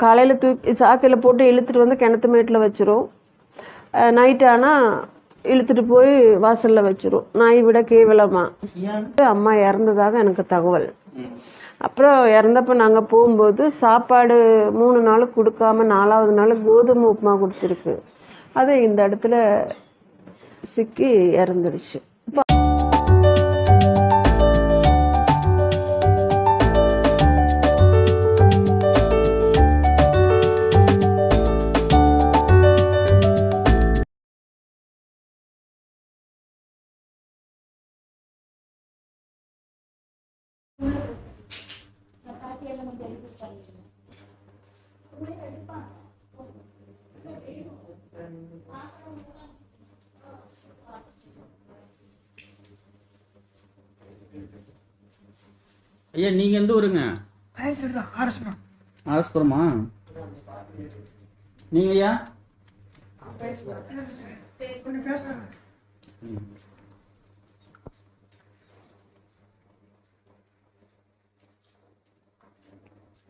காலையில் தூக்கி சாக்கையில் போட்டு இழுத்துட்டு வந்து கிணத்து மேட்டில் வச்சிரும். நைட் ஆனால் இழுத்துட்டு போய் வாசலில் வச்சிரும். நாய் விட கேவலமா. அம்மா இறந்ததாக எனக்கு தகவல். அப்புறம் இறந்தப்ப நாங்கள் போகும்போது சாப்பாடு மூணு நாள் கொடுக்காம நாலாவது நாள் கோதுமை உப்புமா கொடுத்துருக்கு. அது இந்த இடத்துல சிக்கி இறந்துடுச்சு. ஐயா நீங்க எந்த ஊருங்க? அரசணும் அரசுபுரமா நீங்க ஐயா? கொஞ்சம்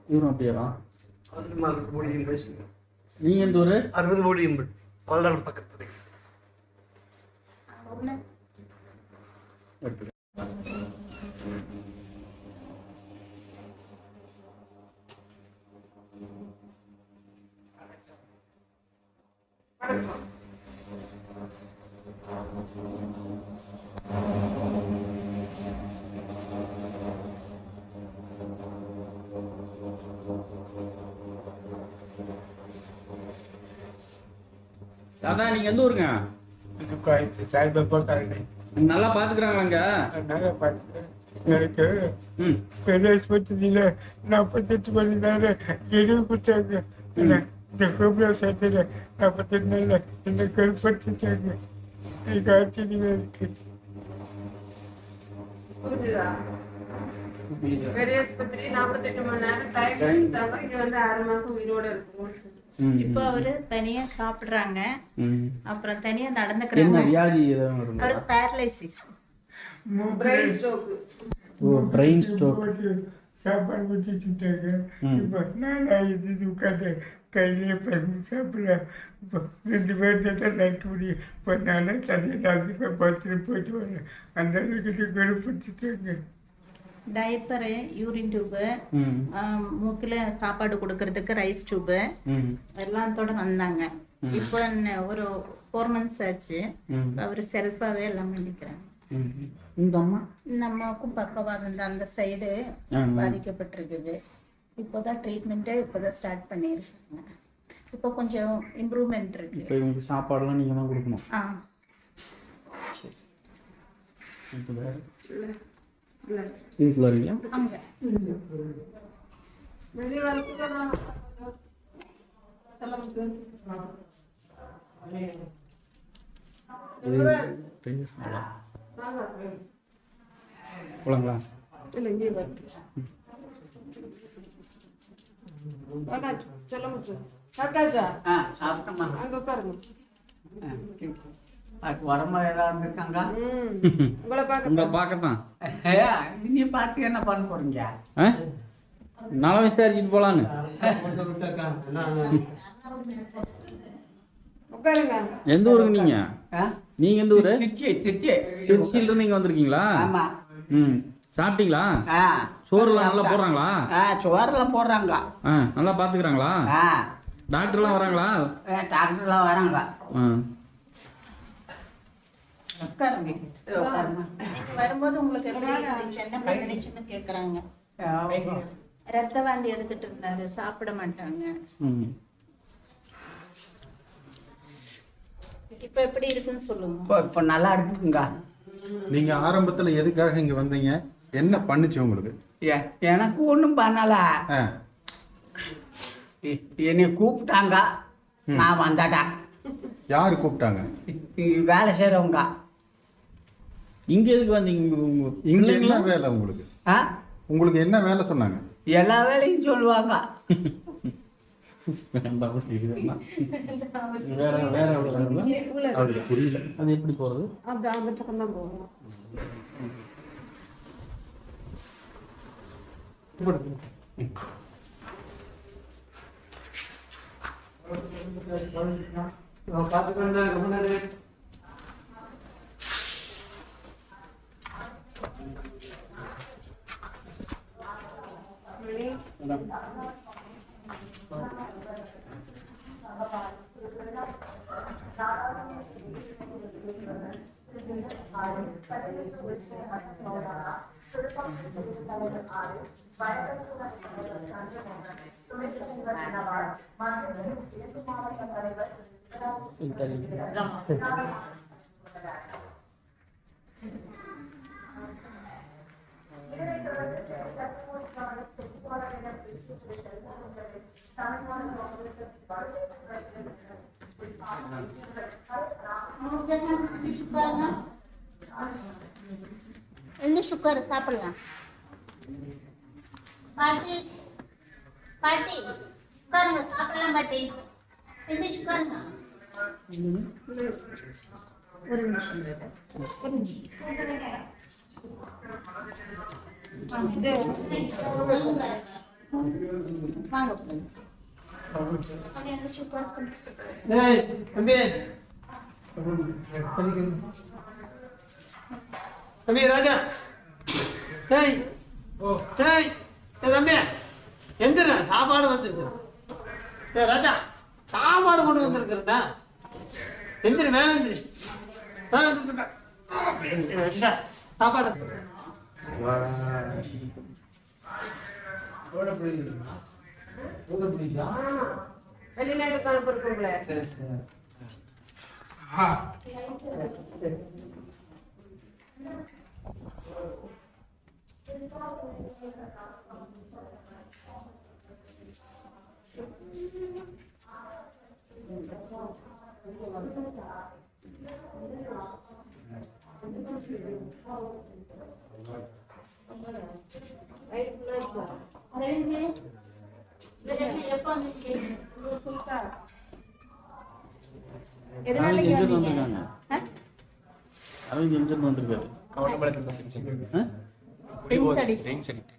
இவரும் அப்படியா அறுபது கோடி இன்வெஸ்ட் நீங்க எந்த ஊரு? அறுபது கோடி பல்லடம் பக்கத்துல எடுத்துக்க தாத்தா நீங்க எந்த ஊருங்க? சாய்பாபா காலனி நல்லா பாத்துக்கிறாங்களாங்க. நல்லா பார்த்துக்கிறேன் எனக்கு பெரிய ஆஸ்பத்திரியில் நாற்பத்தெட்டு மணி நேரம் எரிவு கொடுத்தாங்க. ஆனா, இந்த கோபுரம் சட்டத்தில் நாற்பத்தெட்டு நாளில் என்னை கருப்படுத்திட்டாங்க எனக்கு ஆச்சரியமா இருக்கு. பெரிய ஆஸ்பத்திரி நாற்பத்தெட்டு மணி நேரம் டைம் இங்க வந்து ஆறு மாசம் உயிரோட இருக்கணும்னு ம், இப்போ அவரு தனியா சாப்பிடுறாங்க. ம். அப்புறம் தனியா என்ன நடந்துக்கிறாங்க அவர் paralysis brain stroke oh brain stroke சாப்பாடு கொடுத்துட்டாங்க ம். இப்போ நானா இது உட்காந்து கையிலேயே பசங்க சாப்பிட்றேன். இப்போ ரெண்டு பேர் தான் நட்டு முடியும் இப்போ நானே தனியாக போயிட்டு வரேன். அந்த அளவுக்கு குணப்படுத்திட்டாங்க டைப்பரு யூரின் டியூபு மூக்கில் சாப்பாடு கொடுக்கறதுக்கு ரைஸ் டியூபு எல்லாத்தோட வந்தாங்க. இப்போ ஒரு ஃபோர் மந்த்ஸ் ஆச்சு. அவர் செல்ஃபாகவே எல்லாம் பண்ணிக்கிறாங்க. இந்த அம்மா? இந்த அம்மாவுக்கும் பக்கவாதம் தான் அந்த சைடு. பாதிக்கப்பட்டிருக்குது. இப்போதான் ட்ரீட்மெண்ட்டே இப்போதான் ஸ்டார்ட் பண்ணியிருக்காங்க. இப்போ கொஞ்சம் இம்ப்ரூவ்மெண்ட் இருக்கு. இப்போ இவங்களுக்கு சாப்பாடுலாம் நீங்கள் தான் கொடுக்கணும். ஆ. இது இது சாலா. போலாங்களா இல்லை இங்கே சொல்ல முச்சு சாப்பிட்டாச்சா ஆ சாப்பிட்டோம்மா. அங்கே உட்காருங்க. அதுக்கு உடம்பு ஏதாவது இருக்காங்க உங்களை பார்க்க உங்களை பார்க்கத்தான். நீங்க பார்த்து என்ன பண்ண போறீங்க? ஆ? நலம் விசாரிச்சுட்டு போகலான்னு உட்காருங்க. எந்த ஊருங்க நீங்கள் ஆ? நீங்கள் எந்த ஊர்? திருச்சி திருச்சி. திருச்சியிலேருந்து நீங்கள் வந்திருக்கீங்களா? ஆமா. ம். சாப்பிட்டீங்களா? ஆ. சோறுலாம் நல்லா போடுறாங்களா? ஆ சோறுலாம் போடுறாங்க. ஆ நல்லா பார்த்துக்கிறாங்களா? ஆ. டாக்டர்லாம் வராங்களா? டாக்டர்லாம் வராங்க. உட்காருங்க வரும்போது உங்களுக்கு எப்படி இருந்துச்சு? என்ன பண்ணிச்சுன்னு கேக்குறாங்க. ரத்த வாந்தி எடுத்துட்டு இருந்தாரு. சாப்பிட மாட்டாங்க. இப்போ எப்படி இருக்குன்னு சொல்லுங்க. இப்போ நல்லா இருக்குங்க. நீங்க ஆரம்பத்துல எதுக்காக இங்க வந்தீங்க? என்ன பண்ணுச்சு உங்களுக்கு? எனக்கு ஒன்றும் பண்ணல. என்னை கூப்பிட்டாங்க. நான் வந்துட்டேன் யாரு கூப்பிட்டாங்க? இ- வேலை செய்கிறவங்க இங்க எதுக்கு வந்தீங்க இங்க என்ன வேலை உங்களுக்கு? ஆ? உங்களுக்கு என்ன வேலை சொன்னாங்க? எல்லா வேலையும் சொல்லுவாங்க. வேற வேற? அவருக்கு புரியல. அது எப்படி போறது? அந்த அந்த பக்கம் தான் போகணும் பார்த்துக்கொண்டா ரொம்ப நேரம். Italy. உட்காரு சாப்பிடலாம் பாட்டி பாட்டி உட்காருங்க சாப்பிடலாம் பாட்டி எழுந்திரிச்சு உட்காருங்க ஒரு நிமிஷம் இரு. ஒரு நிமிஷம். வாங்க பிள்ளைங்க. வாங்க, ஏய் தம்பி தம்பி ராஜா ஏய் ஏய் ஏய் தம்பி எந்திர சாப்பாடு வந்துருச்சு ஏய் ராஜா சாப்பாடு கொண்டு வந்திருக்கிறேன்டா எந்திரி மேல எந்திரி சாப்பாடு ஓட பிடிக்குமா ஓட பிடிக்கா வெளிநாட்டுக்கு அனுப்பிருக்கோங்களே சரி அரவிந்த், இதெல்லாம் எப்போ வந்துச்சு? எதனால இங்க வந்தீங்க? அரவிந்த் எங்கிருந்து வந்திருக்காரு. Drinks addict.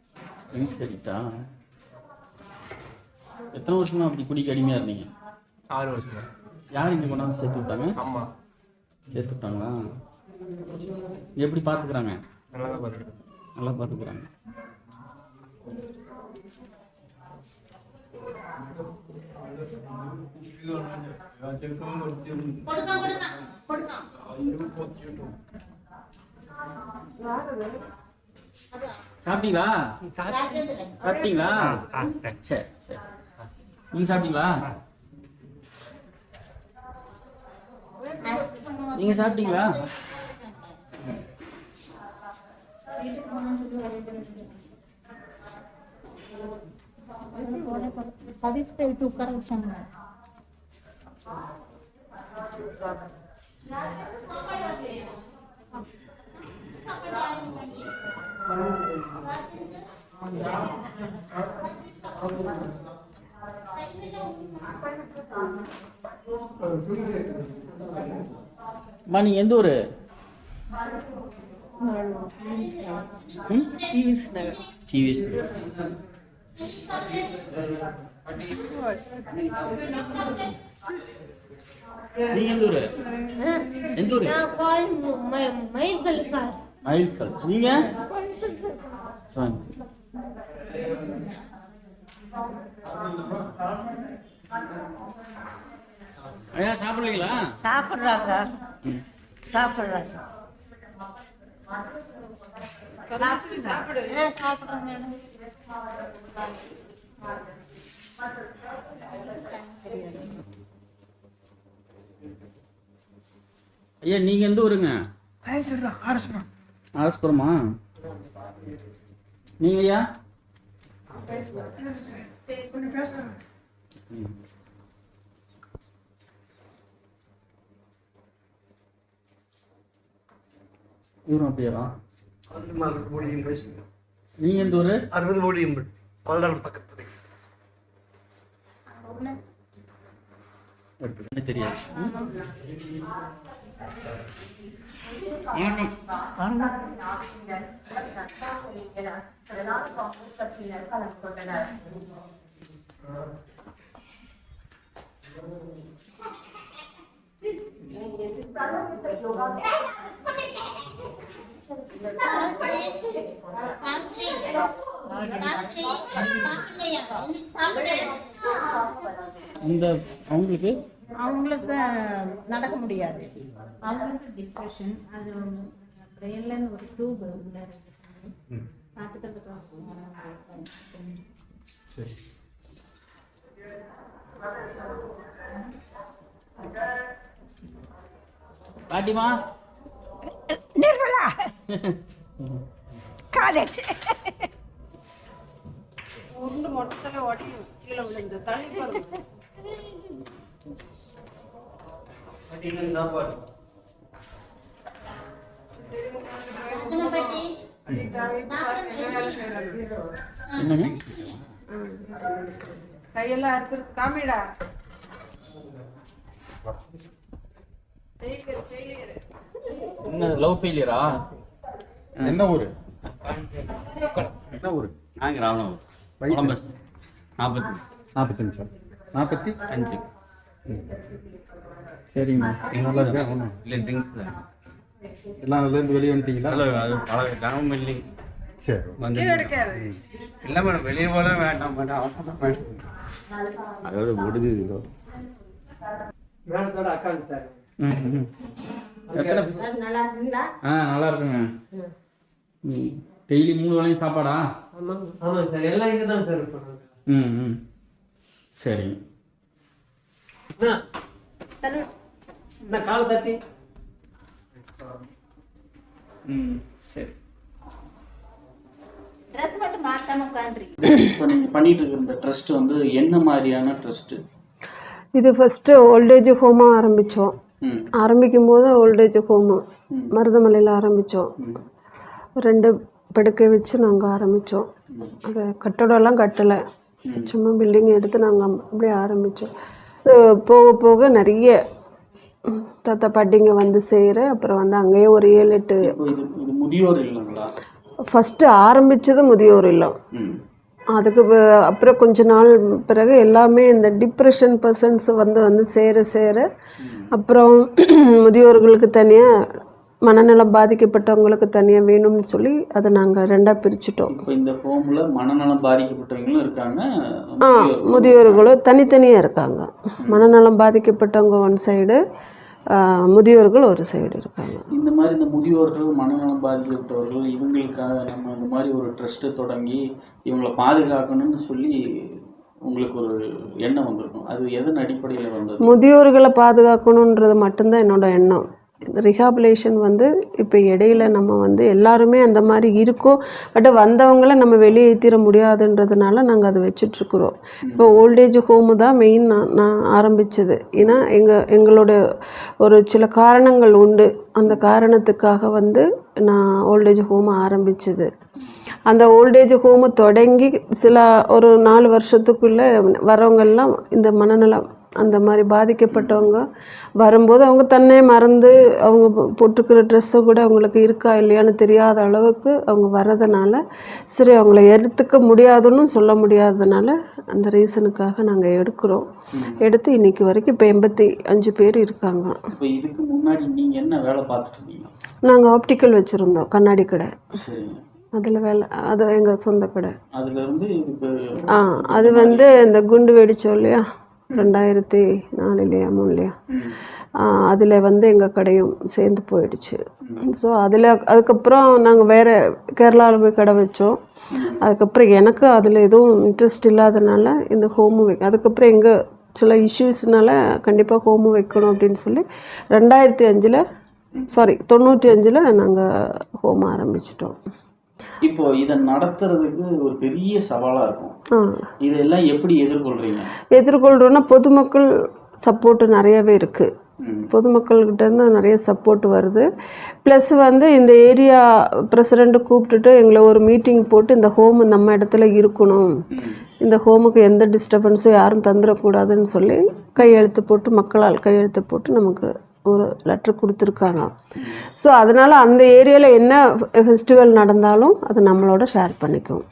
ட்ரிங்க்ஸ் அடிக்டா? எத்தனை வருஷமா அப்படி குடிக்க அடிமையா இருந்தீங்க? ஆறு வருஷமா. யார் இங்க கொண்டாந்து சேர்த்து விட்டாங்க? அம்மா. சேர்த்து விட்டாங்களா? எப்படி பார்த்துக்கிறாங்க? நல்லா தான் பார்த்துக்கிட்டு நல்லா பார்த்துக்கிறாங்க. சாப்பிட்டீங்களா. சாப்பிட்டீங்களா? சரி. சரி நீங்க சாப்பிட்டீங்களா. நீங்க சாப்பிட்டீங்களா? வீட்டுக்கு போனான்னு சொல்லி ஒரே இது. சதீஷ் போயிட்டு உட்கார வச்சாங்க அம்மா நீங்க எந்த ஊரு? எந்த ஊரு? மயில்கள் சார். மயில்கல் நீங்க? வாங்க. ஐயா சாப்பிடலீங்களா? சாப்பிட்றாங்க. ஐயா நீங்க எந்த ஊருங்க? அரசுபுரமா நீங்க ஐயா. இவரும் அப்படியா நீங்க எந்த ஒரு அறுபது கோடி என்பது பல்லடம் பக்கத்துல தெரியாது இந்த அவங்களுக்கு? அவங்களுக்கு நடக்க முடியாது. அவங்களுக்கு டிப்ரெஷன் அது பிரெயின்லேருந்து ஒரு டியூப் உள்ள இருக்கு பார்த்துக்கிறதுக்கு சரி. பாட்டிமா நிர்மலா காலேஜ் உருண்டு மொத்தத்துல ஓட்டி கீழே விழுந்து. தள்ளி கையெல்லாம் அறுத்து காமிடா. என்ன லவ் ஃபெயிலியரா என்ன ஊரு? என்ன ஊரு? நாங்கள் ராவணம் வயசு? நாற்பத்தி நாற்பத்தஞ்சா நாற்பத்தி அஞ்சு. சரிங்க நல்லா இருக்கா? ஒன்றும் இல்லை. ட்ரிங்க்ஸ் எல்லாம் அதுலேருந்து வெளியே வந்துட்டீங்களா? அது பல கிராமம் இல்லைங்க சரி. வந்து இல்லை மேடம் வெளியே போல வேண்டாம் வேண்டாம் அதோட முடிஞ்சது மேடத்தோட அக்காங்க சார். எத்தனை ஆ நல்லா இருக்குங்க. டெய்லி மூணு வேளையும் சாப்பாடா? ஆமாங்க. சார் எல்லாம் இங்கே தான் சார் ம் ம். சரிங்க. என்ன என்ன காலை தட்டி ம் சரி. ட்ரெஸ் மட்டும் மாற்றாம உட்காந்துருக்கு இப்போ நீங்கள் பண்ணிட்டு இருக்கிற இந்த ட்ரஸ்ட் வந்து என்ன மாதிரியான ட்ரஸ்ட்டு இது ஃபஸ்ட்டு ஓல்டேஜ் ஹோமாக ஆரம்பித்தோம் ஆரம்பிக்கும் போது ஓல்டேஜ் ஹோமு. மருதமலையில் ஆரம்பித்தோம் ரெண்டு படுக்கை வச்சு நாங்கள் ஆரம்பித்தோம் அது கட்டடம்லாம் கட்டலை. சும்மா பில்டிங் எடுத்து நாங்கள் அப்படியே ஆரம்பித்தோம் போக போக நிறைய தாத்தா பாட்டிங்க வந்து செய்கிற அப்புறம் வந்து அங்கேயே ஒரு ஏழு எட்டு முதியோர் இல்லைங்களா? ஃபஸ்ட்டு ஆரம்பித்தது முதியோர் இல்லம். அதுக்கு அப்புறம் கொஞ்ச நாள் பிறகு எல்லாமே இந்த டிப்ரெஷன் பர்சன்ஸ் வந்து வந்து சேர சேர அப்புறம் முதியோர்களுக்கு தனியாக மனநலம் பாதிக்கப்பட்டவங்களுக்கு தனியாக வேணும்னு சொல்லி அதை நாங்கள் ரெண்டாக பிரிச்சுட்டோம். இந்த ஹோம்ல மனநலம் பாதிக்கப்பட்டவங்களும் இருக்காங்க. ஆ முதியோர் முதியோர்களும் தனித்தனியாக இருக்காங்க. மனநலம் பாதிக்கப்பட்டவங்க ஒன் சைடு முதியோர்கள் ஒரு சைடு இருக்காங்க. இந்த மாதிரி இந்த முதியோர்கள் மனநலம் பாதிக்கப்பட்டவர்கள் இவங்களுக்காக நம்ம இந்த மாதிரி ஒரு ட்ரஸ்ட்டு தொடங்கி இவங்களை பாதுகாக்கணும்னு சொல்லி உங்களுக்கு ஒரு எண்ணம் வந்திருக்கும். அது எதன் அடிப்படையில் வந்தது? முதியோர்களை பாதுகாக்கணுன்றது மட்டும்தான் என்னோட எண்ணம். ரிஹாபிலேஷன் வந்து இப்போ இடையில நம்ம வந்து எல்லாருமே அந்த மாதிரி இருக்கோம் பட் வந்தவங்கள நம்ம வெளியேற்றிட முடியாதுன்றதுனால நாங்கள் அதை வச்சுட்ருக்குறோம் இப்போ ஓல்டேஜ் ஹோமு தான் மெயின் நான் நான் ஆரம்பித்தது ஏன்னா எங்கள் எங்களோட ஒரு சில காரணங்கள் உண்டு. அந்த காரணத்துக்காக வந்து நான் ஓல்டேஜ் ஹோம் ஆரம்பித்தது அந்த ஓல்டேஜ் ஹோமு தொடங்கி சில ஒரு நாலு வருஷத்துக்குள்ளே வரவங்கெல்லாம் இந்த மனநலம் அந்த மாதிரி பாதிக்கப்பட்டவங்க வரும்போது அவங்க தன்னை மறந்து அவங்க போட்டிருக்கிற ட்ரெஸ்ஸை கூட அவங்களுக்கு இருக்கா இல்லையான்னு தெரியாத அளவுக்கு அவங்க வர்றதுனால சரி அவங்கள எடுத்துக்க முடியாதுன்னு சொல்ல முடியாததுனால அந்த ரீசனுக்காக நாங்கள் எடுக்கிறோம். எடுத்து இன்னைக்கு வரைக்கும் இப்போ எண்பத்தி அஞ்சு பேர் இருக்காங்க. இப்போ இதுக்கு முன்னாடி நீங்கள் என்ன வேலை பார்த்துட்டு இருந்தீங்க? நாங்கள் ஆப்டிக்கல் வச்சுருந்தோம் கண்ணாடி கடை. அதில் வேலை அது எங்கள் சொந்த கடை. ஆ அது வந்து இந்த குண்டு வெடிச்சோம் இல்லையா? ரெண்டாயிரத்தி நாலுலையா மூணுலையா? அதில் வந்து எங்கள் கடையும் சேர்ந்து போயிடுச்சு. ஸோ அதில் அதுக்கப்புறம் நாங்கள் வேறு கேரளாவில் போய் கடை வச்சோம். அதுக்கப்புறம் எனக்கு அதில் எதுவும் இன்ட்ரெஸ்ட் இல்லாதனால இந்த ஹோமு வைக் அதுக்கப்புறம் எங்கள் சில இஷ்யூஸ்னால கண்டிப்பாக ஹோமு வைக்கணும் அப்படின்னு சொல்லி ரெண்டாயிரத்தி அஞ்சில் சாரி தொண்ணூற்றி அஞ்சில் நாங்கள் ஹோம் ஆரம்பிச்சிட்டோம். இப்போ இதை நடத்துறதுக்கு ஒரு பெரிய சவாலா இருக்கும். இதெல்லாம் எப்படி எதிர்கொள்றீங்க? எதிர்கொள்கிறோன்னா பொதுமக்கள் சப்போர்ட்டு நிறையவே இருக்குது ம். பொதுமக்கள்கிட்ட இருந்து நிறைய சப்போர்ட் வருது. ப்ளஸ் வந்து இந்த ஏரியா பிரசிடெண்ட்டு கூப்பிட்டுட்டு எங்களை ஒரு மீட்டிங் போட்டு இந்த ஹோம் நம்ம இடத்துல இருக்கணும். இந்த ஹோமுக்கு எந்த டிஸ்டர்பன்ஸும் யாரும் தந்துடக்கூடாதுன்னு சொல்லி கையெழுத்து போட்டு மக்களால் கையெழுத்து போட்டு நமக்கு ஒரு லெட்டர் கொடுத்துருக்காங்க. ஸோ அதனால் அந்த ஏரியாவில் என்ன ஃபெஸ்டிவல் நடந்தாலும் அது நம்மளோட ஷேர் பண்ணிக்குவோம்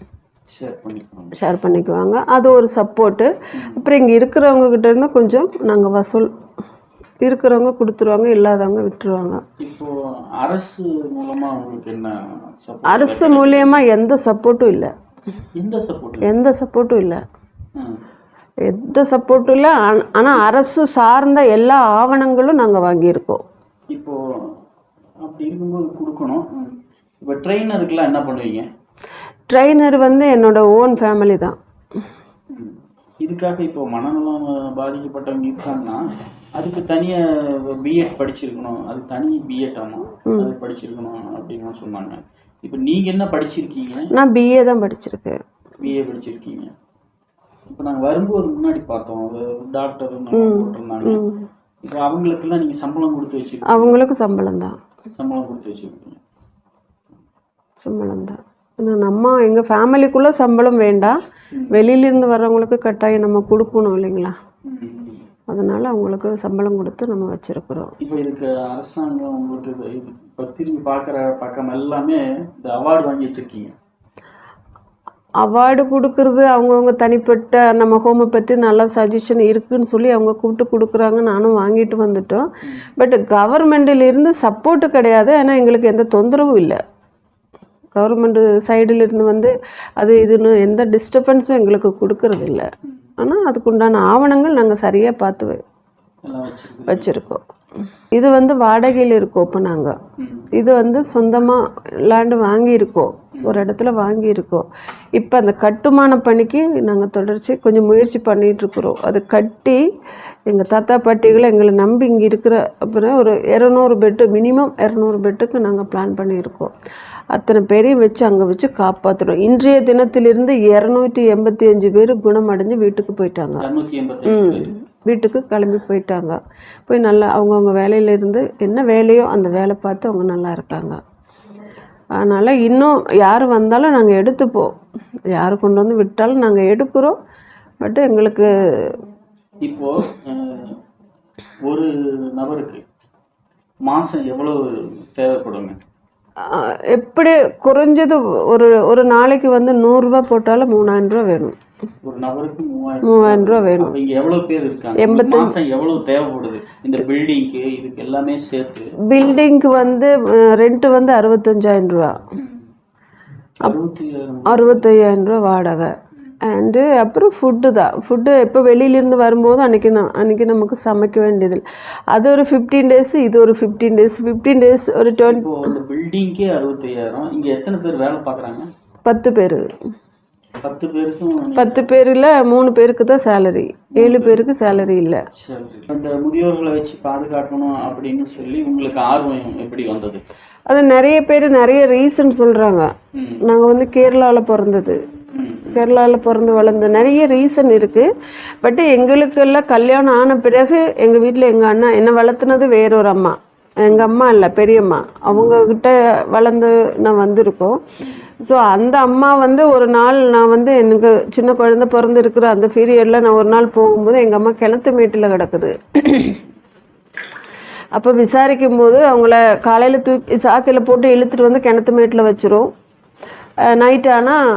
ஷேர் பண்ணிக்குவாங்க. அது ஒரு சப்போர்ட்டு அப்புறம் இங்கே இருக்கிறவங்க கிட்ட இருந்து கொஞ்சம் நாங்கள் வசூல் இருக்கிறவங்க கொடுத்துருவாங்க இல்லாதவங்க விட்டுருவாங்க. அரசு மூலமா உங்களுக்கு என்ன support? அரசு மூலியமா எந்த சப்போர்ட்டும் இல்லை. எந்த சப்போர்ட்டும் இல்லை. எந்த சப்போர்ட்டும் இல்லை. ஆனால் அரசு சார்ந்த எல்லா ஆவணங்களும் நாங்கள் வாங்கியிருக்கோம். இப்போ அப்படி இருக்கும்போது கொடுக்கணும். இப்போ ட்ரெயினருக்குலாம் என்ன பண்ணுவீங்க? ட்ரெயினர் வந்து என்னோட ஓன் ஃபேமிலி தான். இதுக்காக இப்போ மனநலம் பாதிக்கப்பட்டவங்க இருக்காங்கன்னா அதுக்கு தனியா பிஎட் படிச்சிருக்கணும். அது தனி பிஎட் ஆமா. அது படிச்சிருக்கணும் அப்படின்னு சொன்னாங்க. இப்போ நீங்க என்ன படிச்சிருக்கீங்க? நான் பிஏ தான் படிச்சிருக்கேன். பிஏ படிச்சிருக்கீங்க. இப்போ நாங்க வரும்போது முன்னாடி பார்த்தோம். டாக்டர் போட்டிருந்தாங்க. இப்போ அவங்களுக்கெல்லாம் நீங்க சம்பளம் கொடுத்து வச்சிருக்கீங்க அவங்களுக்கு சம்பளம் தான். சம்பளம் கொடுத்து வச்சிருக்கீங்க சம்பளம் தான். நம்ம எங்கள் ஃபேமிலிக்குள்ளே சம்பளம் வேண்டாம். வெளியிலேருந்து வர்றவங்களுக்கு கட்டாயம் நம்ம கொடுக்கணும் இல்லைங்களா? அதனால அவங்களுக்கு சம்பளம் கொடுத்து நம்ம வச்சிருக்கிறோம். இப்போ இதுக்கு அரசாங்கம் உங்களுக்கு இப்போ திரும்பி பார்க்குற பக்கம் எல்லாமே இந்த அவார்டு வாங்கி வச்சிருக்கீங்க. அவார்டு கொடுக்கறது அவங்கவுங்க தனிப்பட்ட நம்ம ஹோமை பற்றி நல்லா சஜஷன் இருக்குன்னு சொல்லி அவங்க கூப்பிட்டு கொடுக்குறாங்க நானும் வாங்கிட்டு வந்துட்டோம். பட் கவர்மெண்டிலிருந்து சப்போர்ட்டு கிடையாது. ஏன்னா எங்களுக்கு எந்த தொந்தரவும் இல்லை. கவர்மெண்ட் சைடுல இருந்து வந்து அது இதுன்னு எந்த டிஸ்டர்பன்ஸும் எங்களுக்கு கொடுக்கறது இல்லை. ஆனால் அதுக்குண்டான ஆவணங்கள் நாங்கள் சரியாக பார்த்து வச்சிருக்கோம். இது வந்து வாடகையில் இருக்கோம் இப்போ நாங்கள். இது வந்து சொந்தமாக லேண்டு வாங்கியிருக்கோம் ஒரு இடத்துல வாங்கியிருக்கோம் இப்போ அந்த கட்டுமான பணிக்கு நாங்கள் தொடர்ச்சி கொஞ்சம் முயற்சி பண்ணிட்டு இருக்கிறோம் அது கட்டி எங்கள் தாத்தா பாட்டிகளை எங்களை நம்பி இங்கே இருக்கிற அப்புறம் ஒரு இரநூறு பெட்டு மினிமம் இரநூறு பெட்டுக்கு நாங்கள் பிளான் பண்ணியிருக்கோம். அத்தனை பேரையும் வச்சு அங்கே வச்சு காப்பாற்றணும் இன்றைய தினத்திலிருந்து இரநூத்தி எண்பத்தி அஞ்சு பேர் குணமடைஞ்சு வீட்டுக்கு போயிட்டாங்க. ம். வீட்டுக்கு கிளம்பி போயிட்டாங்க. போய் நல்லா அவங்கவுங்க வேலையில இருந்து என்ன வேலையோ அந்த வேலை பார்த்து அவங்க நல்லா இருக்காங்க. அதனால் இன்னும் யார் வந்தாலும் நாங்கள் எடுத்துப்போம் யார் கொண்டு வந்து விட்டாலும் நாங்கள் எடுக்கிறோம். பட் எங்களுக்கு இப்போ ஒரு நபருக்கு மாசம் எவ்வளவு தேவைப்படுங்க? எப்படி குறைஞ்சது ஒரு ஒரு நாளைக்கு வந்து நூறுரூவா போட்டாலும் மூணாயிரம் ரூபா வேணும். ஒரு நபருக்கு மூவாயிரம் ரூபா வேணும். இங்க எவ்வளவு பேர் இருக்காங்க? மாசம் எவ்வளவு தேவைப்படுது? இந்த பில்டிங்க்கு இதுக்கு எல்லாமே சேர்த்து. பில்டிங்க்கு வந்து ரெண்ட் வந்து அறுபத்தஞ்சாயிரம் ரூபா. அறுபத்தையாயிரம் ரூபா வாடகை. அண்டு அப்புறம் ஃபுட்டு தான். ஃபுட்டு எப்போ வெளியிலேருந்து வரும்போது அன்றைக்கி நான் அன்றைக்கி நமக்கு சமைக்க வேண்டியது. அது ஒரு ஃபிஃப்டீன் டேஸ் இது ஒரு ஃபிஃப்டீன் டேஸ் ஃபிஃப்டீன் டேஸ் ஒரு டுவெண்ட்டி பில்டிங்கே அறுபத்தையாயிரம். இங்க எத்தனை பேர் வேலை பார்க்கறாங்க? பத்து பேர். பத்து பேரில் மூணு பேருக்கு தான் சேலரி ஏழு பேருக்கு சேலரி இல்லை. அந்த முதியோர்களை வச்சு பாதுகாக்கணும் அப்படின்னு சொல்லி உங்களுக்கு ஆர்வம் எப்படி வந்தது? அது நிறைய பேர் நிறைய ரீசன் சொல்கிறாங்க. நாங்கள் வந்து கேரளாவில் பிறந்தது. கேரளாவில் பிறந்து வளர்ந்த நிறைய ரீசன் இருக்குது பட் எங்களுக்கெல்லாம் கல்யாணம் ஆன பிறகு எங்கள் வீட்டில் எங்கள் அண்ணா என்னை வளர்த்துனது வேறொரு அம்மா. எங்கள் அம்மா இல்லை பெரியம்மா. அவங்கக்கிட்ட வளர்ந்து நான் வந்திருக்கோம். ஸோ அந்த அம்மா வந்து ஒரு நாள் நான் வந்து எனக்கு சின்ன குழந்தை பிறந்திருக்கிற அந்த பீரியடில் நான் ஒரு நாள் போகும்போது எங்கள் அம்மா கிணத்து மேட்டில் கிடக்குது. அப்போ விசாரிக்கும் போது அவங்கள காலையில் தூக்கி சாக்கையில் போட்டு இழுத்துட்டு வந்து கிணத்து மேட்டில் வச்சிரும். நைட் ஆனால்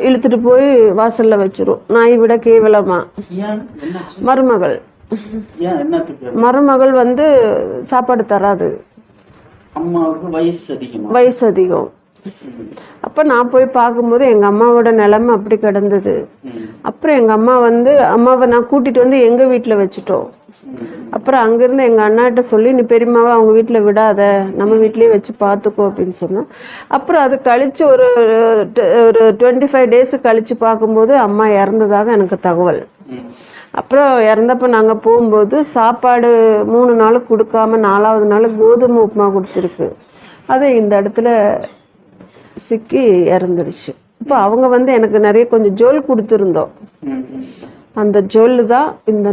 இழுத்துட்டு போய் வாசலில் வச்சிரும். நாய் விட கேவலமா. ஏன்? என்னாச்சு? மருமகள். மருமகள் வந்து சாப்பாடு தராது. வயசு அதிகமா. அப்போ நான் போய் பார்க்கும்போது எங்கள் அம்மாவோட நிலைமை அப்படி கிடந்தது. அப்புறம் எங்கள் அம்மா வந்து அம்மாவை நான் கூட்டிகிட்டு வந்து எங்கள் வீட்டில் வச்சுட்டோம். அப்புறம் அங்கேருந்து எங்கள் அண்ணாட்ட சொல்லி நீ பெரியம்மாவை அவங்க வீட்டில் விடாத. நம்ம வீட்லேயே வச்சு பார்த்துக்கோ அப்படின்னு சொன்னோம். அப்புறம் அது கழிச்சு ஒரு ஒரு டுவெண்ட்டி ஃபைவ் டேஸ் கழிச்சு பார்க்கும்போது அம்மா இறந்ததாக எனக்கு தகவல். அப்புறம் இறந்தப்ப நாங்கள் போகும்போது சாப்பாடு மூணு நாள் கொடுக்காம நாலாவது நாள் கோதுமை உப்புமா கொடுத்துருக்கு. அது இந்த இடத்துல சிக்கி இறந்துடுச்சு. இப்போ அவங்க வந்து எனக்கு நிறைய கொஞ்சம் ஜோல் கொடுத்துருந்தோம். அந்த ஜோல் தான் இந்த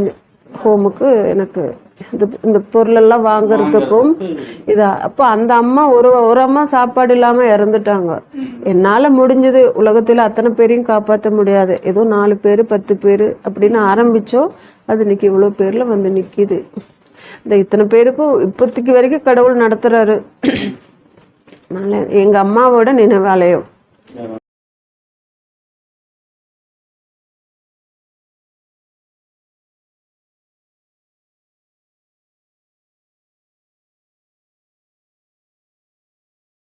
ஹோமுக்கு எனக்கு இந்த இந்த பொருளெல்லாம் வாங்குறதுக்கும் இதா. அப்போ அந்த அம்மா ஒரு ஒரு அம்மா சாப்பாடு இல்லாமல் இறந்துட்டாங்க. என்னால் முடிஞ்சது. உலகத்தில் அத்தனை பேரையும் காப்பாற்ற முடியாது. ஏதோ நாலு பேர் பத்து பேர் அப்படின்னு ஆரம்பித்தோம் அது இன்னைக்கு இவ்வளோ பேரில் வந்து நிற்கிது இந்த இத்தனை பேருக்கும் இப்போதைக்கு வரைக்கும் கடவுள் நடத்துகிறாரு எங்கள் அம்மாவோட நினைவாலயம்.